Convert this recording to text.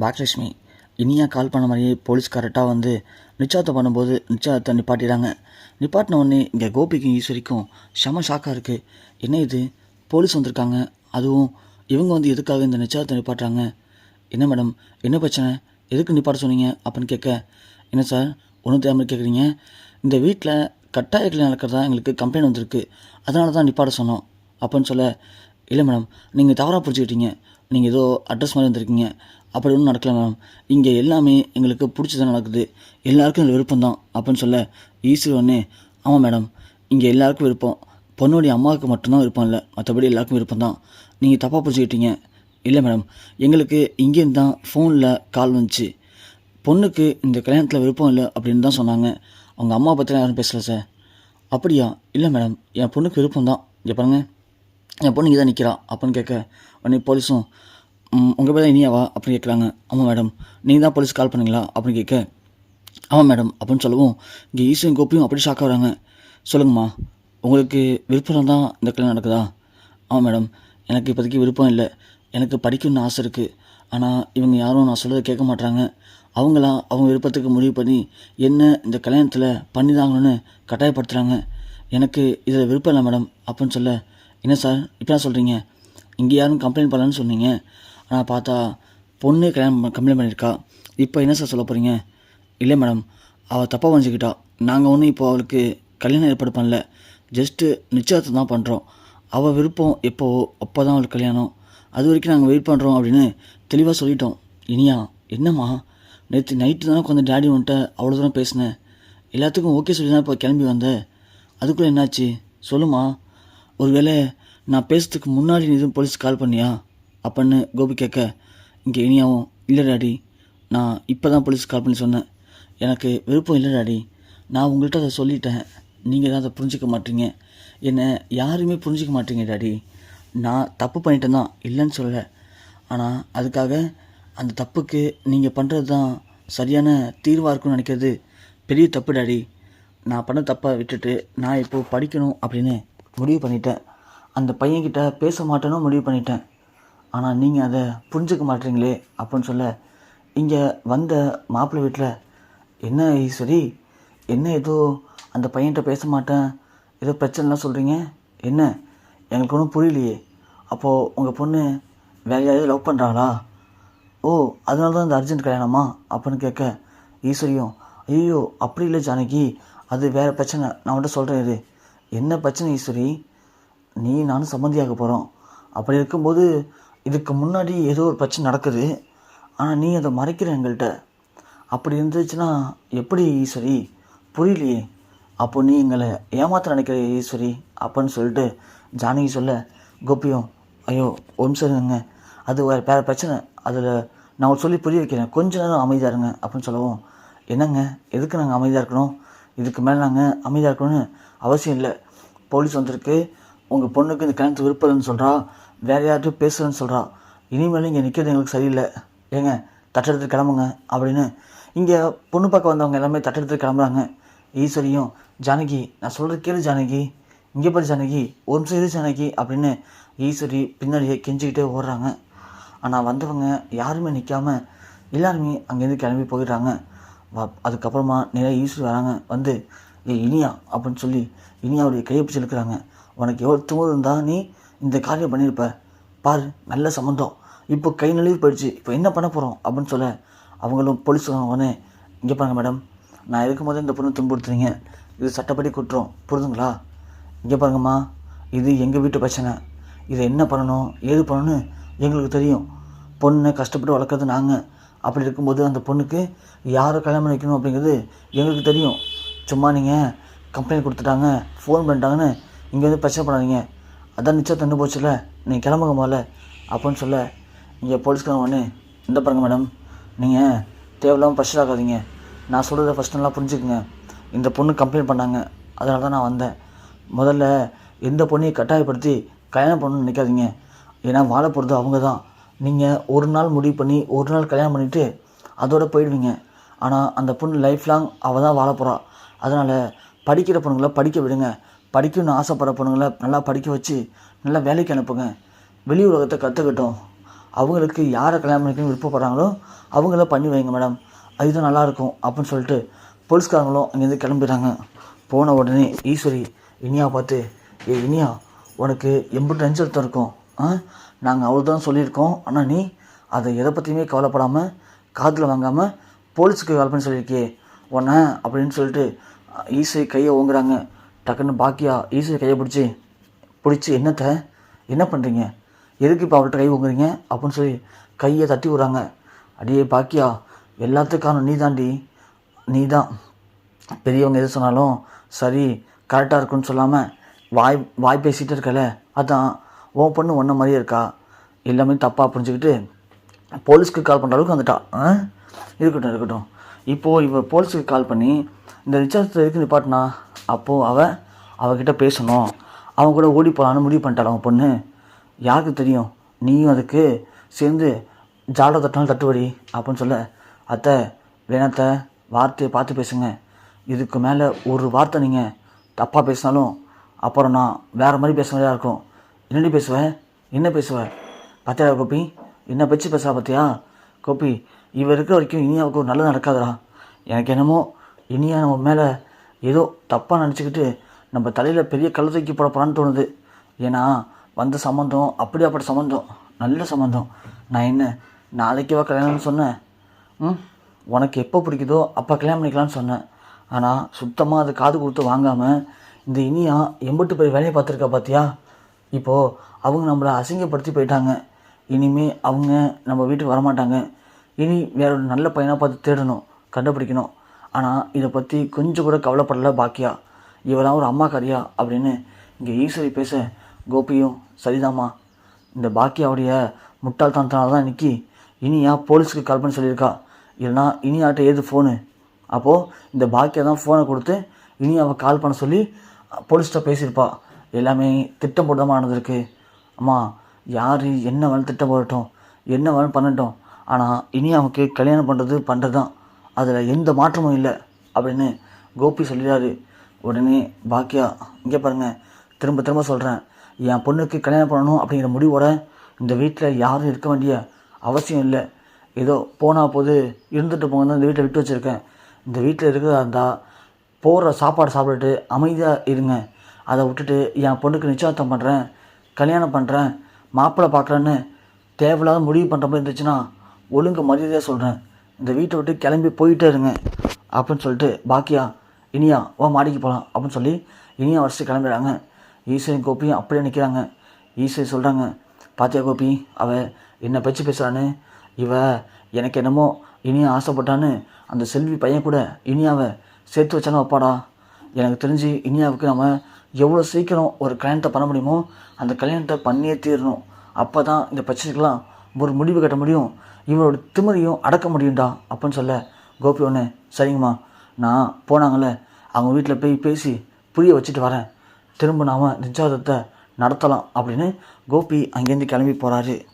பாக்யலட்சுமி இனியா கால் பண்ண மாதிரியே போலீஸ் கரெக்டாக வந்து நிச்சயத்தை பண்ணும்போது நிச்சயத்தை நிப்பாட்டிடுறாங்க நிப்பாட்டின உடனே இங்கே கோபிக்கும் ஈஸ்வரிக்கும் செம ஷாக்காக இருக்குது என்ன இது? போலீஸ் வந்திருக்காங்க. அதுவும் இவங்க வந்து எதுக்காக இந்த நிச்சயத்தை நிப்பாட்டுறாங்க? என்ன மேடம் என்ன பிரச்சனை? எதுக்கு நிப்பாட்ட சொன்னீங்க? அப்படின்னு கேட்க என்ன சார் ஒன்றும் தெரியாமல் கேட்குறீங்க இந்த வீட்டில் கட்டாயத்தில் நடக்கிறதா எங்களுக்கு கம்ப்ளைண்ட் வந்திருக்கு. அதனால தான் நிப்பாட சொன்னோம். அப்படின்னு சொல்ல இல்லை மேடம் நீங்கள் தவறாக பிடிச்சிக்கிட்டீங்க நீங்கள் ஏதோ அட்ரஸ் மாதிரி வந்திருக்கீங்க. அப்படி ஒன்றும் நடக்கல மேடம் இங்கே எல்லாமே எங்களுக்கு பிடிச்சதான் நடக்குது. எல்லாருக்கும் இதில் விருப்பம் தான் அப்படின்னு சொல்ல ஈஸ்வரி ஒன்று ஆமாம் மேடம் இங்கே எல்லாருக்கும் விருப்பம். பொண்ணுடைய அம்மாவுக்கு மட்டும்தான் விருப்பம் இல்லை மற்றபடி எல்லாருக்கும் விருப்பம் தான் நீங்கள் தப்பாக புரிஞ்சுக்கிட்டீங்க. இல்லை மேடம் எங்களுக்கு இங்கேருந்து தான் ஃபோனில் கால் வந்துச்சு. பொண்ணுக்கு இந்த கல்யாணத்தில் விருப்பம் இல்லை அப்படின்னு தான் சொன்னாங்க. அவங்க அம்மா பற்றிலாம் யாரும் பேசலை சார் அப்படியா? இல்லை மேடம் என் பொண்ணுக்கு விருப்பம் தான் இங்கே பாருங்க. என் பொண்ணு இங்கே தான் நிற்கிறா அப்படின்னு கேட்க உடனே போலீஸும் உங்கள் பேர் தான் இனியாவா? அப்படின்னு கேட்குறாங்க ஆமாம் மேடம் நீங்கள் தான் போலீஸ் கால் பண்ணீங்களா? அப்படின்னு கேட்க ஆமாம் மேடம் அப்படின்னு சொல்லவும். இங்கே ஈஸ்வரன் கோப்பியும் அப்படி ஷாக் ஆகுறாங்க சொல்லுங்கம்மா உங்களுக்கு விருப்பம் தான் இந்த கல்யாணம் நடக்குதா? ஆமாம் மேடம் எனக்கு இப்போதைக்கு விருப்பம் இல்லை. எனக்கு படிக்கணும்னு ஆசை இருக்குது ஆனால் இவங்க யாரும் நான் சொல்கிறத கேட்க மாட்டுறாங்க அவங்களாம் அவங்க விருப்பத்துக்கு முடிவு பண்ணி என்ன இந்த கல்யாணத்தில் பண்ணிதாங்கன்னு கட்டாயப்படுத்துகிறாங்க எனக்கு இதில் விருப்பம் இல்லை மேடம் அப்படின்னு சொல்ல என்ன சார்? இப்படிலாம் சொல்கிறீங்க இங்கே யாரும் கம்ப்ளைண்ட் பண்ணலன்னு சொன்னீங்க. நான் பார்த்தா பொண்ணு கல்யாணம் கம்ப்ளைண்ட் பண்ணியிருக்கா. இப்போ என்ன சார் சொல்ல போகிறீங்க இல்லை மேடம் அவள் தப்பாக புரிஞ்சுக்கிட்டா. நாங்கள் ஒன்றும் இப்போ அவளுக்கு கல்யாணம் ஏற்பாடு பண்ணல. ஜஸ்ட்டு நிச்சயத்தை தான் பண்ணுறோம் அவள் விருப்பம் எப்போவோ அப்போ தான் அவளுக்கு கல்யாணம். அது வரைக்கும் நாங்கள் வெயிட் பண்ணுறோம் அப்படின்னு தெளிவாக சொல்லிட்டோம். இனியா என்னம்மா? நேற்று நைட்டு தானே கொஞ்சம் டேடி வந்துட்ட அவ்வளோ தூரம் பேசினேன் எல்லாத்துக்கும் ஓகே சொல்லி தான் இப்போ கிளம்பி வந்தேன் அதுக்குள்ளே என்னாச்சு? சொல்லுமா ஒருவேளை நான் பேசுறதுக்கு முன்னாடி நீ எதுவும் போலீஸ் கால் பண்ணியா? அப்படின்னு கோபி கேட்க இங்கே இனியாவும் இல்லை டாடி. நான் இப்போ தான் போலீஸ் கால் பண்ணி சொன்னேன். எனக்கு விருப்பம் இல்லை டாடி. நான் உங்கள்கிட்ட அதை சொல்லிட்டேன். நீங்கள் தான் அதை புரிஞ்சிக்க மாட்டீங்க. என்னை யாருமே புரிஞ்சிக்க மாட்டீங்க டாடி. நான் தப்பு பண்ணிட்டேன் தான் இல்லைன்னு சொல்லலை. ஆனால் அதுக்காக அந்த தப்புக்கு நீங்கள் பண்ணுறது தான் சரியான தீர்வாக இருக்கும்னு நினைக்கிறது பெரிய தப்பு டாடி. நான் பண்ண தப்பை விட்டுட்டு நான் இப்போது படிக்கணும் அப்படின்னு முடிவு பண்ணிட்டேன். அந்த பையன்கிட்ட பேச மாட்டேன்னு முடிவு பண்ணிட்டேன். ஆனால் நீங்கள் அதை புரிஞ்சுக்க மாட்டீங்களே அப்படின்னு சொல்ல இங்கே வந்த மாப்பிள்ளை வீட்டில் என்ன ஈஸ்வரி? என்ன ஏதோ அந்த பையன்கிட்ட பேச மாட்டேன்? ஏதோ பிரச்சனைலாம் சொல்கிறீங்க என்ன? எங்களுக்கு ஒன்றும் புரியலையே. அப்போது உங்கள் பொண்ணு வேற யாரையும் லவ் பண்ணுறாங்களா ஓ அதனால தான் இந்த அர்ஜென்ட் கல்யாணமா? அப்படின்னு கேட்க ஈஸ்வரியும் ஐயோ அப்படி இல்லை ஜானகி. அது வேறு பிரச்சனை. நான் மட்டும் சொல்கிறேன் இது என்ன பிரச்சனை ஈஸ்வரி? நீ நானும் சம்மந்தியாக போகிறோம் அப்படி இருக்கும்போது இதுக்கு முன்னாடி ஏதோ ஒரு பிரச்சனை நடக்குது. ஆனால் நீ அதை மறைக்கிற எங்கள்கிட்ட அப்படி இருந்துச்சுன்னா எப்படி ஈஸ்வரி? புரியலையே. அப்போ நீ எங்களை ஏமாத்த நினைக்கிற ஈஸ்வரி? அப்படின்னு சொல்லிட்டு ஜானகி சொல்ல கோபியும் ஐயோ ஒரு அது வேறு வேறு பிரச்சனை. அதில் நான் ஒரு சொல்லி புரிய வைக்கிறேன் கொஞ்ச நேரம் அமைதியாக இருங்க அப்படின்னு சொல்லவும் என்னங்க? எதுக்கு நாங்கள் அமைதியாக இருக்கணும்? இதுக்கு மேலே நாங்கள் அமைதியாக இருக்கணும்னு அவசியம் இல்லை. போலீஸ் வந்திருக்கு. உங்கள் பொண்ணுக்கு இந்த கல்யாணத்துக்கு விருப்பதுன்னு சொல்கிறா வேறு யார்கிட்டையும் பேசுகிறேன்னு சொல்கிறா இனிமேலும் இங்கே நிற்கிறது எங்களுக்கு சரியில்லை. ஏங்க தட்டெடுத்து கிளம்புங்க அப்படின்னு. இங்கே பொண்ணு பார்க்க வந்தவங்க எல்லாமே தட்டெடுத்து கிளம்புறாங்க. ஈஸ்வரியும் ஜானகி நான் சொல்கிறது கேளு ஜானகி. இங்கே பாரு ஜானகி ஒரு நிமிஷம் இரு ஜானகி அப்படின்னு ஈஸ்வரி பின்னாடியே கெஞ்சிக்கிட்டே ஓடுறாங்க. ஆனால் வந்தவங்க யாருமே நிற்காமல் எல்லாருமே அங்கேருந்து கிளம்பி போயிடுறாங்க. அதுக்கப்புறமா நிறைய ஈஸ்வரி வராங்க. வந்து ஏ இனியா அப்படின்னு சொல்லி இனியாவுடைய கையை பிடிச்சி இழுக்கிறாங்க. உனக்கு எவ்வளோ துமுறு இருந்தால் நீ இந்த காரியம் பண்ணியிருப்ப. பாரு நல்ல சம்மந்தம் இப்போ கை நழுவி போயிடுச்சு. இப்போ என்ன பண்ண போகிறோம் அப்படின்னு சொல்ல அவங்களும் போலீஸ் உடனே இங்கே பாருங்க மேடம் நான் இருக்கும்போது இந்த பொண்ணு துன்புறுத்துறீங்க. இது சட்டப்படி குற்றம். புரிதுங்களா இங்கே பாருங்கம்மா இது எங்கள் வீட்டு பிரச்சனை. இதை என்ன பண்ணணும்? ஏது பண்ணணும்னு எங்களுக்கு தெரியும். பொண்ணை கஷ்டப்பட்டு வளர்க்குறது நாங்கள் அப்படி இருக்கும்போது அந்த பொண்ணுக்கு யாரை கல்யாணம் வைக்கணும் அப்படிங்கிறது எங்களுக்கு தெரியும். சும்மா நீங்கள் கம்ப்ளைண்ட் கொடுத்துட்டாங்க ஃபோன் பண்ணிட்டாங்கன்னு இங்கே வந்து பிரச்சனை பண்ணாதீங்க. அதான் நிச்சயம் தந்து போச்சுல. நீங்கள் கிளம்புங்க முதல்ல. அப்படின்னு சொல்ல இங்கே போலீஸ்காரன் ஒன்று இந்த பாருங்க மேடம் நீங்கள் தேவையில்லாமல் ப்ரெஷர் ஆகாதீங்க. நான் சொல்கிறத ஃபஸ்ட் நல்லா புரிஞ்சுக்குங்க. இந்த பொண்ணு கம்ப்ளைண்ட் பண்ணாங்க. அதனால தான் நான் வந்தேன். முதல்ல எந்த பொண்ணையும் கட்டாயப்படுத்தி கல்யாணம் பண்ணணும்னு நினைக்காதீங்க. ஏன்னா வாழ போகிறது அவங்க தான் நீங்கள் ஒரு நாள் முடிவு பண்ணி ஒரு நாள் கல்யாணம் பண்ணிவிட்டு அதோட போயிடுவீங்க. ஆனால் அந்த பொண்ணு லைஃப் லாங் அவள் தான் வாழ போகிறாள் அதனால் படிக்கிற பொண்ணுங்களை படிக்க விடுங்க. படிக்கணும்னு ஆசைப்படுற பொண்ணுங்களை நல்லா படிக்க வச்சு நல்லா வேலைக்கு அனுப்புங்க. வெளி உலகத்தை கற்றுக்கிட்டோம் அவங்களுக்கு யாரை கல்யாணம் பண்ணிக்கணும்னு விருப்பப்படுறாங்களோ அவங்கள பண்ணி வைங்க மேடம். அதுதான் நல்லாயிருக்கும் அப்படின்னு சொல்லிட்டு போலீஸ்காரங்களும் அங்கேருந்து கிளம்பிடுறாங்க. போன உடனே ஈஸ்வரி இனியா பார்த்து ஏ இனியா உனக்கு எம்பிட்டு நெஞ்சருத்தம் இருக்கும். ஆ? நாங்கள் அவ்வளோதான் சொல்லியிருக்கோம். ஆனால் நீ அதை எதை பற்றியுமே கவலைப்படாமல் காதில் வாங்காமல் போலீஸுக்கு கால் பண்ணி சொல்லியிருக்கே உன்ன அப்படின்னு சொல்லிட்டு ஈஸ்வரி கையை ஓங்குறாங்க. டக்குன்னு பாக்கியா ஈஸியாக கையை பிடிச்சி பிடிச்சி என்னத்தை? என்ன பண்ணுறீங்க எதுக்கு இப்போ அவள்கிட்ட கை உங்குறீங்க அப்படின்னு சொல்லி கையை தட்டி விட்றாங்க. அடியே பாக்கியா எல்லாத்துக்கான நீ தாண்டி நீ தான் பெரியவங்க எது சொன்னாலும் சரி கரெக்டாக இருக்குன்னு சொல்லாமல் வாய் வாய் பேசிகிட்டு இருக்கல. அதான் ஓ பொண்ணு ஒன்றை மாதிரியே இருக்கா? எல்லாமே தப்பாக புரிஞ்சுக்கிட்டு போலீஸ்க்கு கால் பண்ணுற அளவுக்கு வந்துட்டா. ஆ? இருக்கட்டும் இருக்கட்டும். இப்போது இவ போலீஸுக்கு கால் பண்ணி இந்த ரிச்சார்ஜ் எதுக்கு நிப்பாட்டினா? அப்போது அவள் அவகிட்ட பேசணும். அவன் கூட ஓடி போகலான்னு முடிவு பண்ணிட்டாள் அவன் பொண்ணு? யாருக்கு தெரியும்? நீயும் அதுக்கு சேர்ந்து ஜாட தட்டினாலும் தட்டுவடி அப்படின்னு சொல்ல அத்தை வேணாத்த வார்த்தையை பார்த்து பேசுங்க. இதுக்கு மேலே ஒரு வார்த்தை நீங்கள் தப்பாக பேசினாலும் அப்புறம் நான் வேறு மாதிரி பேச மாதிரியாக இருக்கும். என்னடி பேசுவேன் என்ன பேசுவேன் பார்த்தியா கோபி? என்ன பேச்சு பேசுகிறா பார்த்தியா கோபி இவ இருக்கிற வரைக்கும் இனியாவுக்கு ஒரு நல்லது நடக்காதுடா. எனக்கு என்னமோ இனியா நம்ம மேலே ஏதோ தப்பாக நினச்சிக்கிட்டு நம்ம தலையில் பெரிய கல் தூக்கி போட தோணுது. ஏன்னா வந்த சம்மந்தம் அப்படியாப்பட்ட சம்மந்தம் நல்ல சம்மந்தம். நான் என்ன நாளைக்கேவா கல்யாணம்னு சொன்னேன்? ம் உனக்கு எப்போ பிடிக்குதோ அப்போ கல்யாணம் பண்ணிக்கலாம்னு சொன்னேன். ஆனால் சுத்தமாக அது காது கொடுத்து வாங்காமல் இந்த இனியா எம்பிட்டு போய் வேலையை பார்த்துருக்கா பார்த்தியா இப்போது அவங்க நம்மளை அசிங்கப்படுத்தி போயிட்டாங்க. இனிமே அவங்க நம்ம வீட்டுக்கு வரமாட்டாங்க. இனி வேற ஒரு நல்ல பையனாக பார்த்து தேடணும் கண்டுபிடிக்கணும். ஆனால் இதை பற்றி கொஞ்சம் கூட கவலைப்படல பாக்கியா. இவெல்லாம் ஒரு அம்மாக்காரியா அப்படின்னு இங்கே ஈஸ்வரி பேச கோபியும் சரிதாம்மா. இந்த பாக்கியாவுடைய முட்டாள்தனத்தினால தான் நிற்கி இனியா போலீஸுக்கு கால் பண்ணி சொல்லியிருக்கா. இல்லைனா இனியாட்ட ஏது ஃபோனு அப்போது இந்த பாக்கியா தான் ஃபோனை கொடுத்து இனியாவை கால் பண்ண சொல்லி போலீஸ்கிட்ட பேசியிருப்பா. எல்லாமே திட்டம் போட்டமாக நடந்திருக்கு. அம்மா யார் என்ன வேணும் திட்டம் போடட்டும் என்ன வேணும் பண்ணட்டும். ஆனால் இனி அவனுக்கு கல்யாணம் பண்ணுறது பண்ணுறது தான் அதில் எந்த மாற்றமும் இல்லை அப்படின்னு கோபி சொல்லிடுறாரு உடனே பாக்கியா இங்கே பாருங்கள் திரும்ப திரும்ப சொல்கிறேன் என் பொண்ணுக்கு கல்யாணம் பண்ணணும் அப்படிங்கிற முடிவோட இந்த வீட்டில் யாரும் இருக்க வேண்டிய அவசியம் இல்லை. ஏதோ போனால் போது இருந்துட்டு போங்கன்னு இந்த வீட்டை விட்டு வச்சுருக்கேன். இந்த வீட்டில் இருக்கிறதா இருந்தால் போடுற சாப்பாடு சாப்பிட்டுட்டு அமைதியாக இருங்க. அதை விட்டுட்டு என் பொண்ணுக்கு நிச்சயத்தம் பண்ணுறேன் கல்யாணம் பண்ணுறேன் மாப்பிள்ளை பார்க்குறேன்னு தேவையில்லாத முடிவு பண்ணுற மாதிரி இருந்துச்சுன்னா ஒழுங்கு மரியாதையாக சொல்கிறேன் இந்த வீட்டை விட்டு கிளம்பி போயிட்டே இருங்க அப்படின்னு சொல்லிட்டு பாக்கியா இனியா வா மாடிக்கு போகலாம் அப்படின்னு சொல்லி இனியா வரிசை கிளம்பிடுறாங்க. ஈஸ்வரன் கோபியும் அப்படியே நிற்கிறாங்க ஈஸ்வரி சொல்கிறாங்க பாத்தியா கோபி அவ என்ன பேச்சு பேசுகிறான்னு இவ எனக்கு என்னமோ இனியா ஆசைப்பட்டான்னு அந்த செல்வி பையன் கூட இனியாவை சேர்த்து வச்சாங்க அப்பாடா எனக்கு தெரிஞ்சு இனியாவுக்கு நம்ம எவ்வளோ சீக்கிரம் ஒரு கல்யாணத்தை பண்ண முடியுமோ அந்த கல்யாணத்தை பண்ணியே தீரணும். அப்போ தான் இந்த பிரச்சனைக்கெல்லாம் ஒரு முடிவு கட்ட முடியும் இவரோட திமிரையும் அடக்க முடியும்டா அப்படின்னு சொல்ல கோபி ஒன்று சரிங்கம்மா நான் போனாங்கல்ல அவங்க வீட்டில் போய் பேசி புரிய வச்சுட்டு வரேன். திரும்ப நாம் நிச்சயதார்த்தத்தை நடத்தலாம் அப்படின்னு கோபி அங்கேருந்து கிளம்பி போகிறாரு